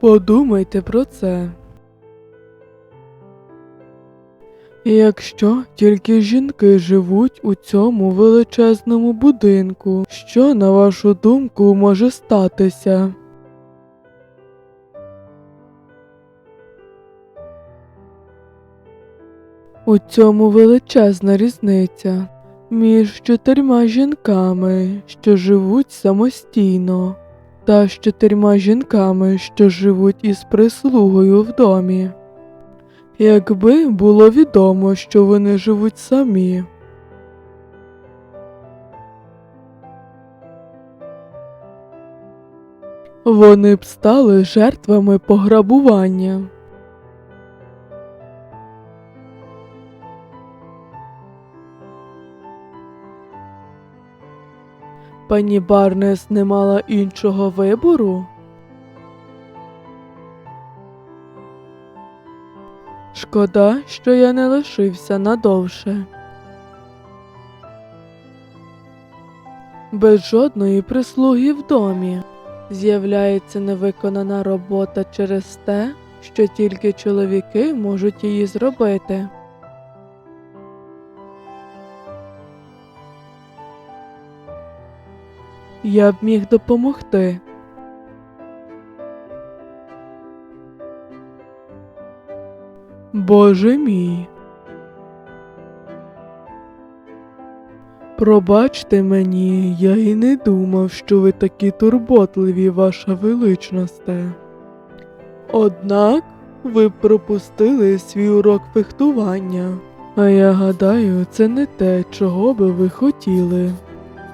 Подумайте про це. Якщо тільки жінки живуть у цьому величезному будинку, що, на вашу думку, може статися? У цьому величезна різниця між чотирма жінками, що живуть самостійно, та з чотирма жінками, що живуть із прислугою в домі. Якби було відомо, що вони живуть самі. Вони б стали жертвами пограбування. Пані Барнес не мала іншого вибору? Шкода, що я не лишився надовше. Без жодної прислуги в домі з'являється невиконана робота через те, що тільки чоловіки можуть її зробити. Я б міг допомогти. Боже мій. Пробачте мені, я і не думав, що ви такі турботливі, ваша величносте. Однак ви пропустили свій урок фехтування, а я гадаю, це не те, чого би ви хотіли.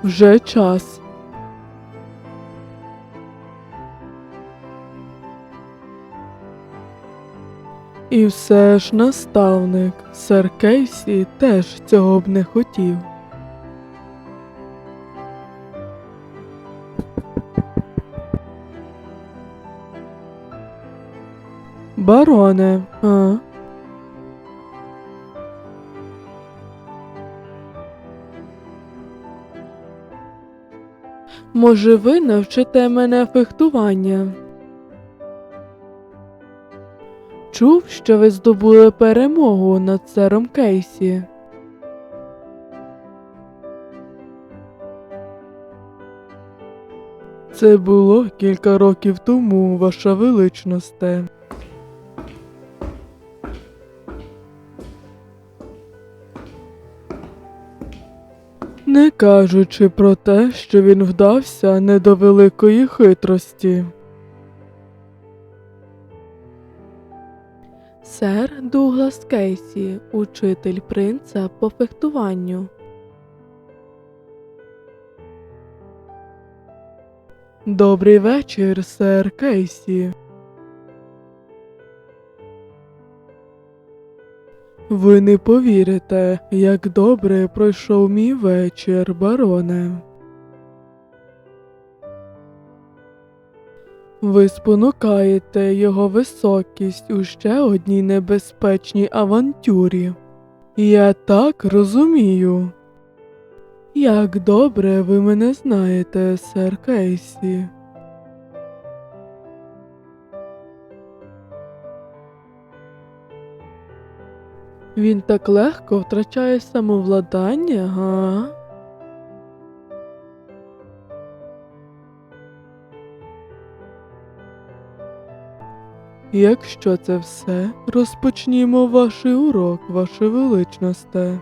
Вже час. І все ж наставник, сер Кейсі теж цього б не хотів. Бароне, а? Може, ви навчите мене фехтування? Чув, що ви здобули перемогу над сером Кейсі. Це було кілька років тому, ваша величносте. Не кажучи про те, що він вдався не до великої хитрості. Сер Дуглас Кейсі, учитель принца по фехтуванню. Добрий вечір, сер Кейсі. Ви не повірите, як добре пройшов мій вечір, бароне. Ви спонукаєте його високість у ще одній небезпечній авантюрі. Я так розумію. Як добре ви мене знаєте, сер Кейсі. Він так легко втрачає самовладання, га? Якщо це все, розпочнімо ваш урок, ваше величносте.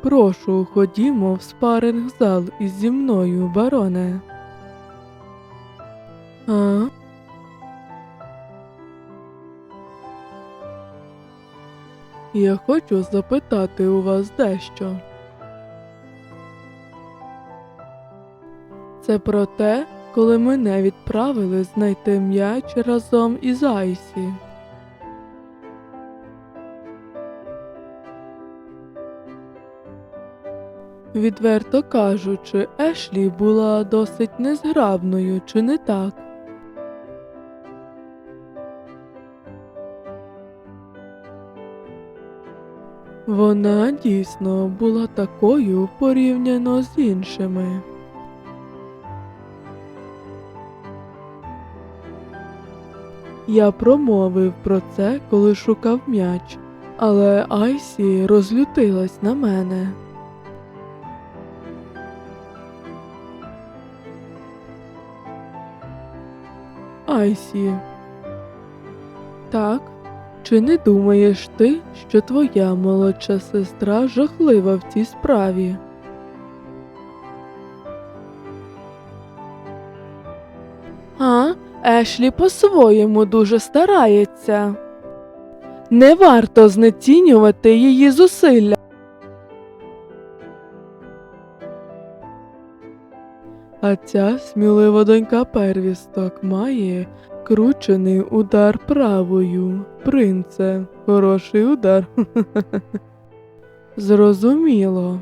Прошу, ходімо в спаринг зал із зі мною, бароне. А? Я хочу запитати у вас дещо. Це про те, коли мене відправили знайти м'яч разом із Айсі. Відверто кажучи, Ешлі була досить незграбною, чи не так? Вона дійсно була такою порівняно з іншими. Я промовив про це, коли шукав м'яч, але Айсі розлютилась на мене. Айсі. Так, чи не думаєш ти, що твоя молодша сестра жахлива в цій справі? Ешлі по-своєму дуже старається. Не варто знецінювати її зусилля. А ця смілива донька первісток має кручений удар правою. Принце, хороший удар. Зрозуміло.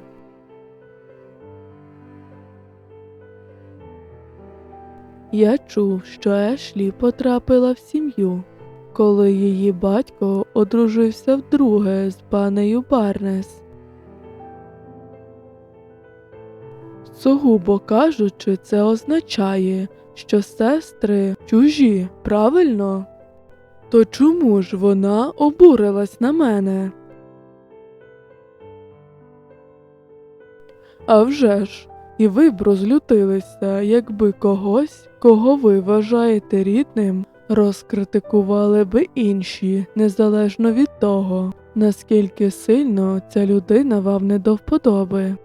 Я чув, що Ешлі потрапила в сім'ю, коли її батько одружився вдруге з панею Барнес. Сугубо кажучи, це означає, що сестри чужі, правильно? То чому ж вона обурилась на мене? А вже ж, і ви б розлютилися, якби когось, кого ви вважаєте рідним, розкритикували би інші, незалежно від того, наскільки сильно ця людина вам не до вподоби.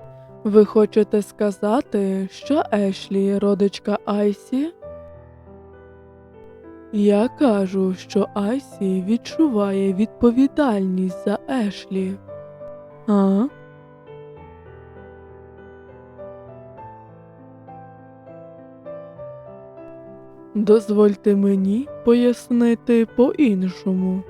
Ви хочете сказати, що Ешлі родичка Айсі? Я кажу, що Айсі відчуває відповідальність за Ешлі. А? Дозвольте мені пояснити по-іншому.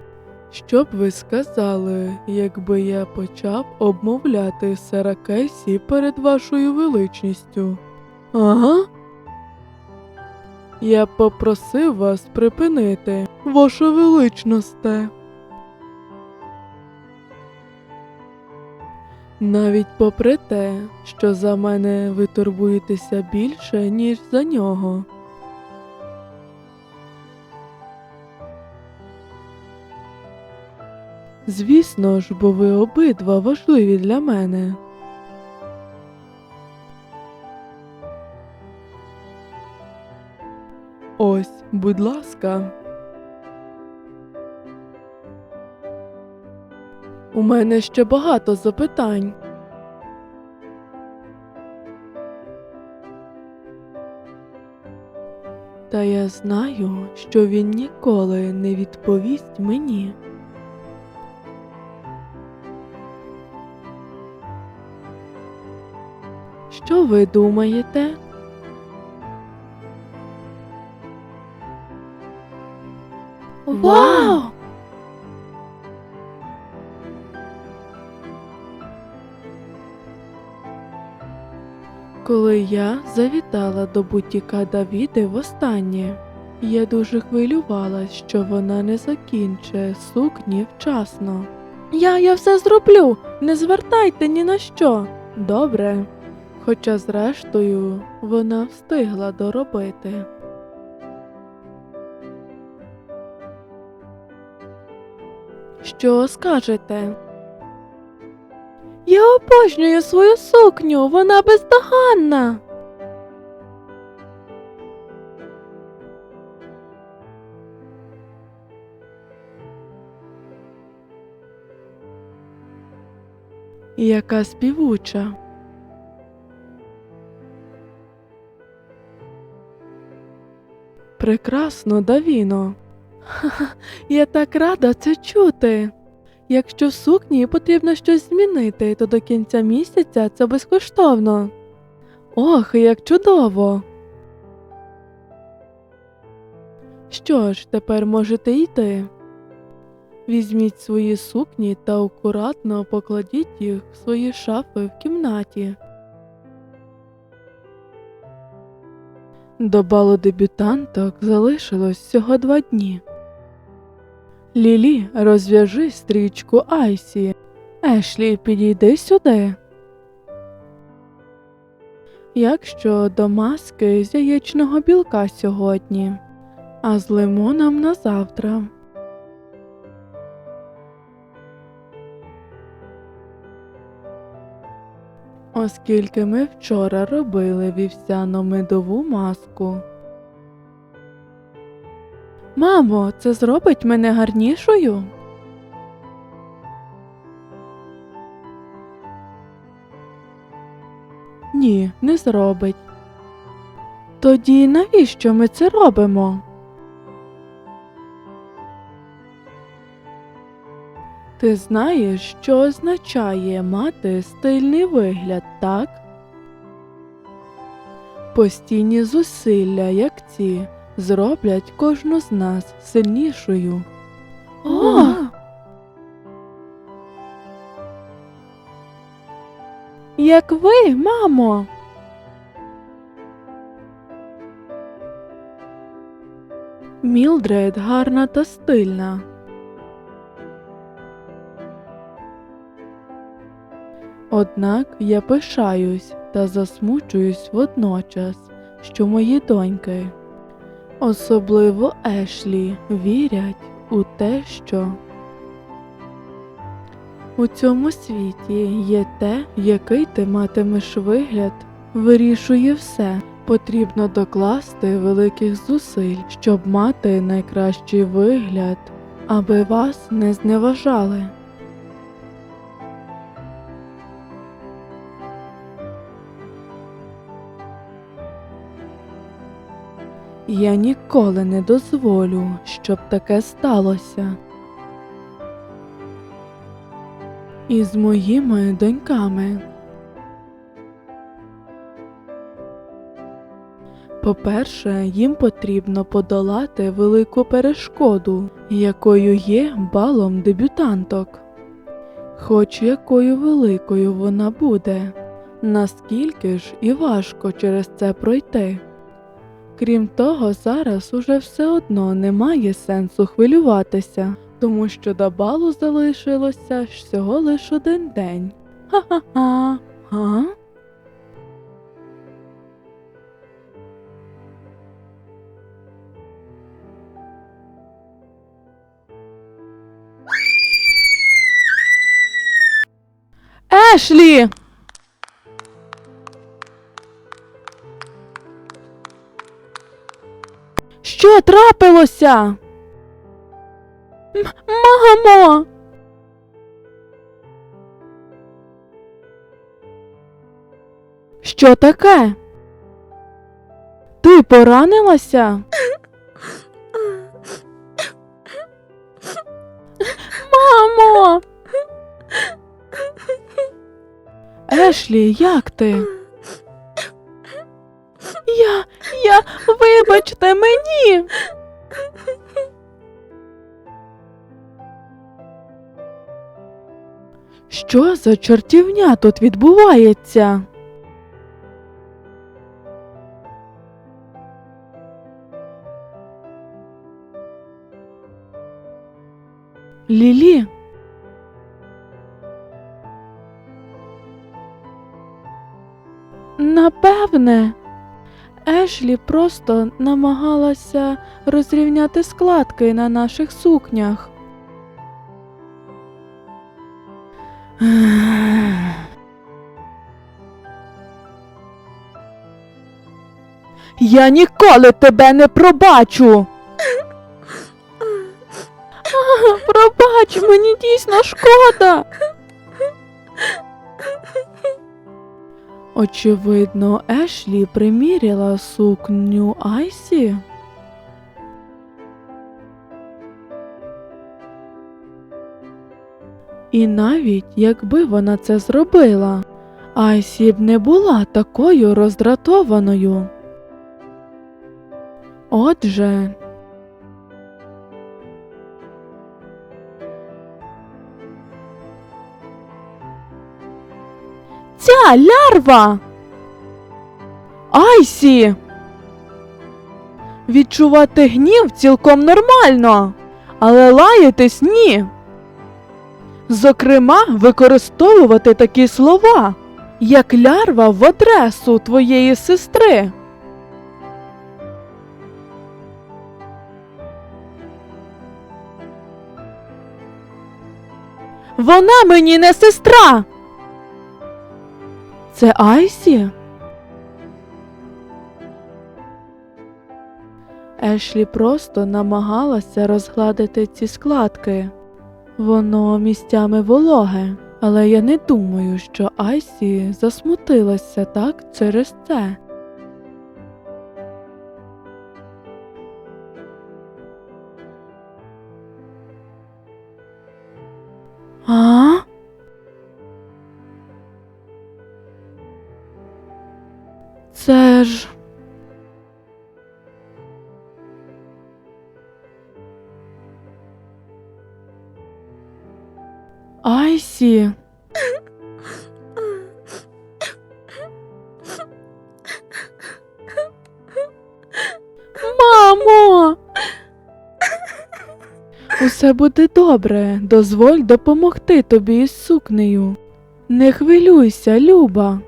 Що б ви сказали, якби я почав обмовляти сера Кейсі перед вашою величністю? Ага. Я попросив вас припинити, ваша величносте. Навіть попри те, що за мене ви турбуєтеся більше, ніж за нього. Звісно ж, бо ви обидва важливі для мене. Ось, будь ласка. У мене ще багато запитань. Та я знаю, що він ніколи не відповість мені. Що ви думаєте? Вау! Коли я завітала до бутіка Давіди востаннє, я дуже хвилювалась, що вона не закінчить сукні вчасно. Я, я все зроблю, не звертайте ні на що. Добре. Хоча, зрештою, вона встигла доробити. Що скажете? Я обожнюю свою сукню, вона бездоганна. Яка співуча. Прекрасно, Давіно. Ха-ха, я так рада це чути. Якщо сукні потрібно щось змінити, то до кінця місяця це безкоштовно. Ох, як чудово. Що ж, тепер можете йти. Візьміть свої сукні та акуратно покладіть їх в свої шафи в кімнаті. До балу дебютанток залишилось всього два дні. Лілі, розв'яжи стрічку Айсі. Ешлі, підійди сюди. Як щодо маски з яєчного білка сьогодні, а з лимоном на завтра. Оскільки ми вчора робили вівсяно-медову маску. Мамо, це зробить мене гарнішою? Ні, не зробить. Тоді навіщо ми це робимо? Ти знаєш, що означає мати стильний вигляд, так? Постійні зусилля, як ці, зроблять кожну з нас сильнішою. О! Як ви, мамо. Мілдред гарна та стильна. Однак я пишаюсь та засмучуюсь водночас, що мої доньки, особливо Ешлі, вірять у те, що у цьому світі є те, який ти матимеш вигляд, вирішує все. Потрібно докласти великих зусиль, щоб мати найкращий вигляд, аби вас не зневажали. Я ніколи не дозволю, щоб таке сталося. І з моїми доньками. По-перше, їм потрібно подолати велику перешкоду, якою є балом дебютанток. Хоч якою великою вона буде, наскільки ж і важко через це пройти. Крім того, зараз уже все одно немає сенсу хвилюватися, тому що до балу залишилося всього лиш один день. Ха-ха-ха. Га? Ешлі! Що трапилося? Мамо! Що таке? Ти поранилася? Мамо! Ешлі, як ти? Вибачте мені. Що за чортівня тут відбувається? Лілі. Напевне. Ешлі просто намагалася розрівняти складки на наших сукнях. Я ніколи тебе не пробачу. А, Пробач, мені дійсно шкода. Очевидно, Ешлі приміряла сукню Айсі. І навіть якби вона це зробила, Айсі б не була такою роздратованою. Отже, лярва. Айсі. Відчувати гнів цілком нормально, але лаятись ні. Зокрема, використовувати такі слова, як лярва в адресу твоєї сестри. Вона мені не сестра. Це Айсі? Ешлі просто намагалася розгладити ці складки. Воно місцями вологе, але я не думаю, що Айсі засмутилася так через це. Айсі. Мамо. Усе буде добре. Дозволь допомогти тобі із сукнею. Не хвилюйся, Люба.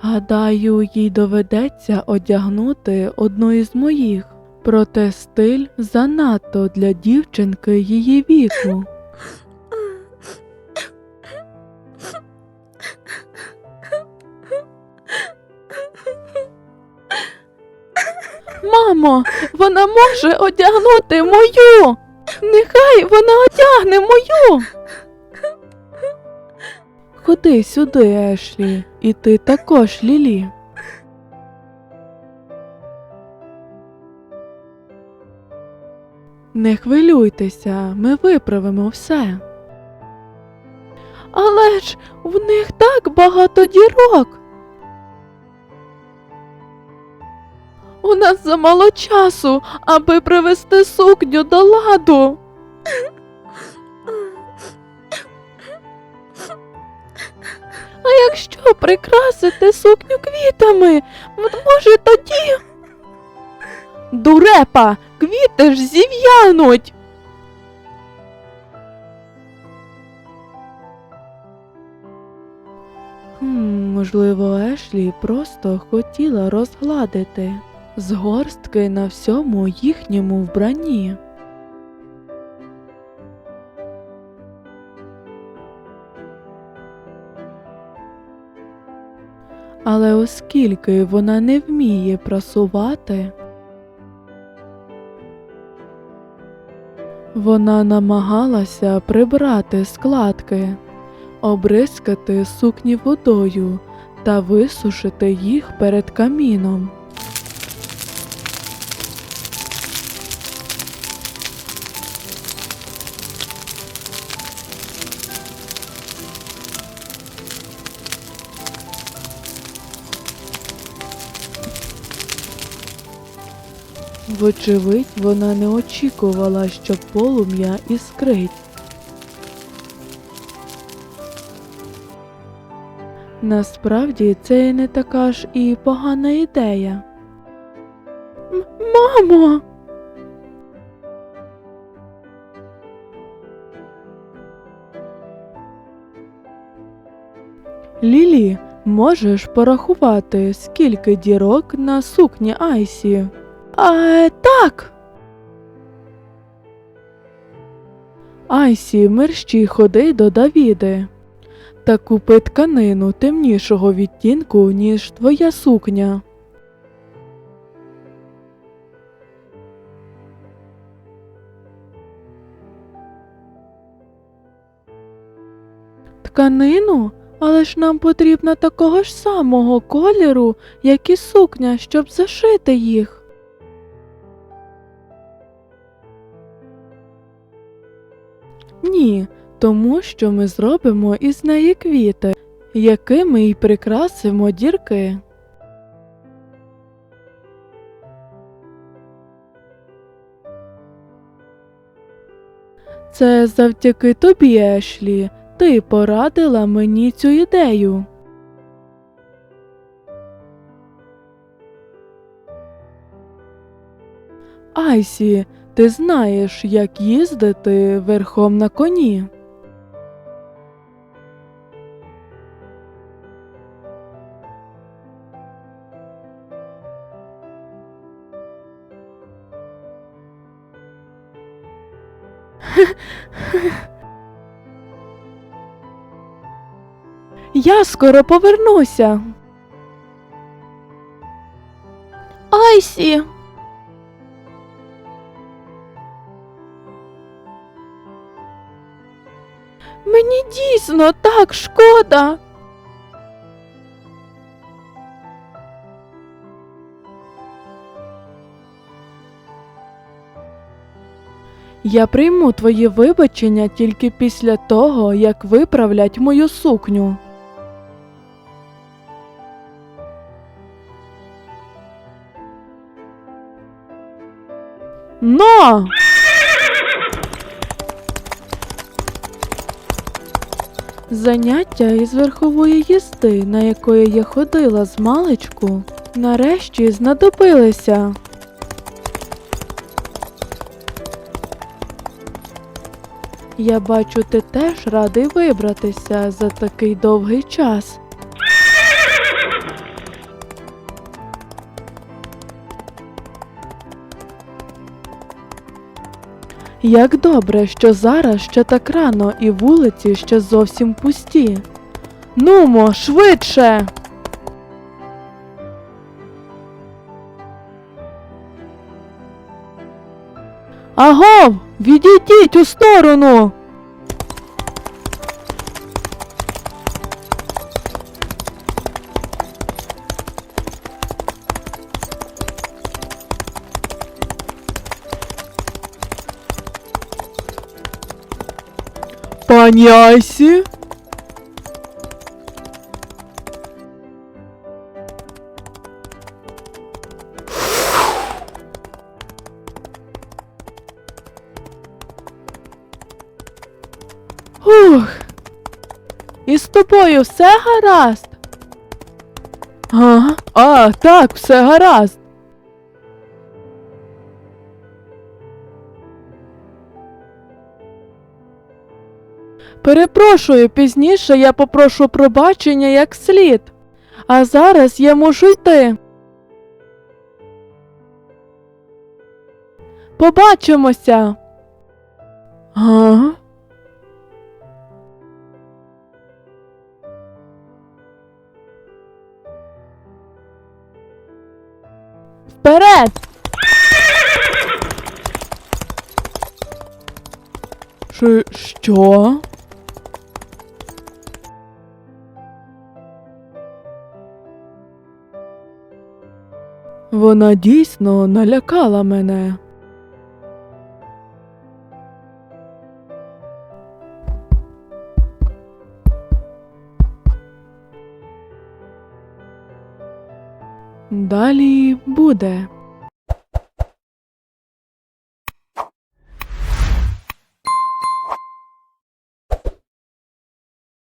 Гадаю, їй доведеться одягнути одну із моїх, проте стиль занадто для дівчинки її віку. Мамо, вона може одягнути мою. Нехай вона одягне мою. Ходи сюди, Ешлі, і ти також, Лілі. Не хвилюйтеся, ми виправимо все. Але ж в них так багато дірок. У нас замало часу, аби привести сукню до ладу. А якщо прикрасити сукню квітами, може тоді. Дурепа, квіти ж зів'януть. Можливо, Ешлі просто хотіла розгладити згорстки на всьому їхньому вбранні. Але оскільки вона не вміє прасувати, вона намагалася прибрати складки, обрискати сукні водою та висушити їх перед каміном. Вочевидь, вона не очікувала, що полум'я іскрить. Насправді це не така ж і погана ідея. Мамо. Лілі, можеш порахувати, скільки дірок на сукні Айсі? А, так. Айсі, мерщій ходи до Давіди. Та купи тканину темнішого відтінку, ніж твоя сукня. Тканину? Але ж нам потрібна такого ж самого кольору, як і сукня, щоб зашити їх. Ні, тому що ми зробимо із неї квіти, якими й прикрасимо дірки. Це завдяки тобі, Ешлі. Ти порадила мені цю ідею. Айсі, ти знаєш, як їздити верхом на коні. Я скоро повернуся. Айсі. Дійсно так шкода. Я прийму твої вибачення тільки після того, як виправлять мою сукню. Но! Заняття із верхової їзди, на якої я ходила з маличку, нарешті знадобилися. Я бачу, ти теж радий вибратися за такий довгий час. Як добре, що зараз ще так рано і вулиці ще зовсім пусті. Нумо, швидше. Агов, відійдіть у сторону. Пані Ух. І з тобою все гаразд? А, а, так, все гаразд. Перепрошую, пізніше я попрошу пробачення як слід. А зараз я мушу йти. Побачимося. А? Вперед! Що? Вона дійсно налякала мене. Далі буде.